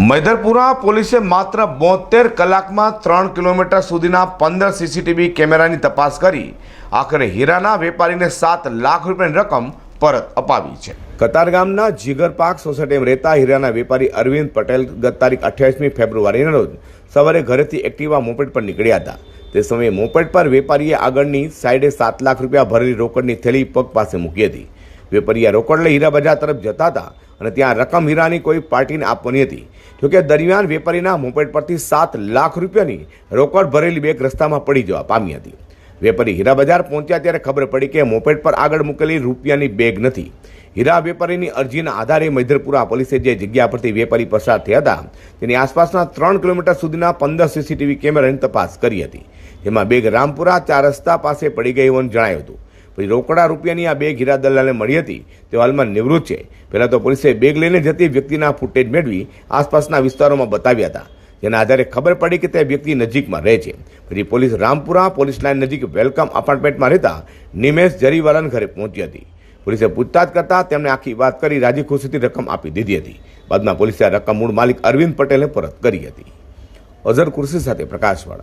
મૈદરપુરા પોલીસે માત્ર બોતેર કલાકમાં ત્રણ કિલોમીટર સુધીના પંદર સીસીટીવી કેમેરાની તપાસ કરી આખરે હીરાના વેપારીને સાત લાખ રૂપિયાની રકમ પરત અપાવી છે. કતારગામના જીગર પાર્ક સોસાયટીમાં રહેતા હીરાના વેપારી અરવિંદ પટેલ ગત તારીખ અઠ્યાવીસમી ફેબ્રુઆરીના રોજ સવારે ઘરેથી એક્ટિવા મોપેડ પર નીકળ્યા હતા. તે સમયે મોપેડ પર વેપારીએ આગળની સાઈડે સાત લાખ રૂપિયા ભરેલી રોકડની થેલી પગ પાસે મૂકી હતી. વેપારીએ રોકડ લઈ હીરા બજાર તરફ જતા હતા અને ત્યાં રકમ હીરાની કોઈ પાર્ટીને આપવાની હતી. જોકે દરમિયાન વેપારીના મોપેટ પરથી સાત લાખ રૂપિયાની રોકડ ભરેલી બેગ રસ્તામાં પડી જવા પામી હતી. વેપારી હીરા બજાર પહોંચ્યા ત્યારે ખબર પડી કે મોપેટ પર આગળ મૂકેલી રૂપિયાની બેગ નથી. હીરા વેપારીની અરજીના આધારે મૈધરપુરા પોલીસે જે જગ્યા પરથી વેપારી પસાર થયા હતા, તેની આસપાસના ત્રણ કિલોમીટર સુધીના પંદર સીસીટીવી કેમેરાની તપાસ કરી હતી. જેમાં બેગ રામપુરા ચાર રસ્તા પાસે પડી ગઈ હોવાનું જણાયું હતું. પછી રોકડા રૂપિયાની આ બે ઘીરા દલાલને મળી હતી તેઓ હાલમાં નિવૃત્ત છે. પહેલાં તો પોલીસે બેગ લઈને જતી વ્યક્તિના ફૂટેજ મેળવી આસપાસના વિસ્તારોમાં બતાવ્યા હતા. જેના આધારે ખબર પડી કે તે વ્યક્તિ નજીકમાં રહે છે. પછી પોલીસ રામપુરા પોલીસ લાઇન નજીક વેલકમ અપાર્ટમેન્ટમાં રહેતા નિમેશ જરીવાલાના ઘરે પહોંચી હતી. પોલીસે પૂછતાછ કરતાં તેમણે આખી વાત કરી રાજી ખુશીથી રકમ આપી દીધી હતી. બાદમાં પોલીસે આ રકમ મૂળ માલિક અરવિંદ પટેલે પરત કરી હતી. અઝર કુર્સી સાથે પ્રકાશવાળા.